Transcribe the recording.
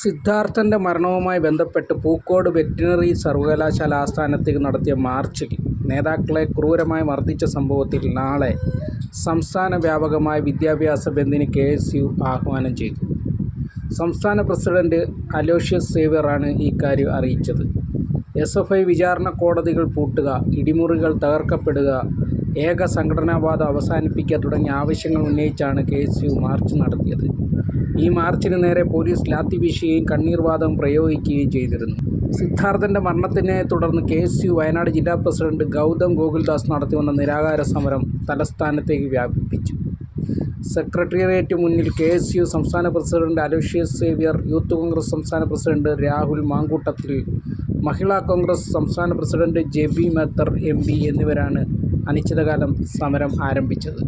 സിദ്ധാർത്ഥന്റെ മരണവുമായി ബന്ധപ്പെട്ട് പൂക്കോട് വെറ്റിനറി സർവകലാശാല ആസ്ഥാനത്തേക്ക് നടത്തിയ മാർച്ചിൽ നേതാക്കളെ ക്രൂരമായി മർദ്ദിച്ച സംഭവത്തിൽ നാളെ സംസ്ഥാന വ്യാപകമായ വിദ്യാഭ്യാസ ബന്ദിന് കെ എസ് യു ആഹ്വാനം ചെയ്തു. സംസ്ഥാന പ്രസിഡന്റ് അലോഷ്യസ് സേവ്യറാണ് ഇക്കാര്യം അറിയിച്ചത്. എസ് എഫ് ഐ വിചാരണ കോടതികൾ പൂട്ടുക ഇടിമുറികൾ തകർക്കപ്പെടുക ഏക സംഘടനാവാദം അവസാനിപ്പിക്കുക തുടങ്ങിയ ആവശ്യങ്ങൾ ഉന്നയിച്ചാണ് കെ എസ് യു മാർച്ച് നടത്തിയത്. ഈ മാർച്ചിന് നേരെ പോലീസ് ലാത്തി വീശുകയും കണ്ണീർവാദം പ്രയോഗിക്കുകയും ചെയ്തിരുന്നു. സിദ്ധാർത്ഥന്റെ മരണത്തിനെ തുടർന്ന് കെ എസ് യു വയനാട് ജില്ലാ പ്രസിഡന്റ് ഗൗതം ഗോകുൽദാസ് നടത്തിവന്ന നിരാകാര സമരം തലസ്ഥാനത്തേക്ക് വ്യാപിപ്പിച്ചു. സെക്രട്ടേറിയറ്റ് മുന്നിൽ കെ എസ് യു സംസ്ഥാന president Aloysius Xavier youth Congress സംസ്ഥാന പ്രസിഡന്റ് രാഹുൽ മാങ്കൂട്ടത്തിൽ മഹിളാ കോൺഗ്രസ് സംസ്ഥാന president J B Mather M P എന്നിവരാണ് അനിശ്ചിതകാലം സമരം ആരംഭിച്ചത്.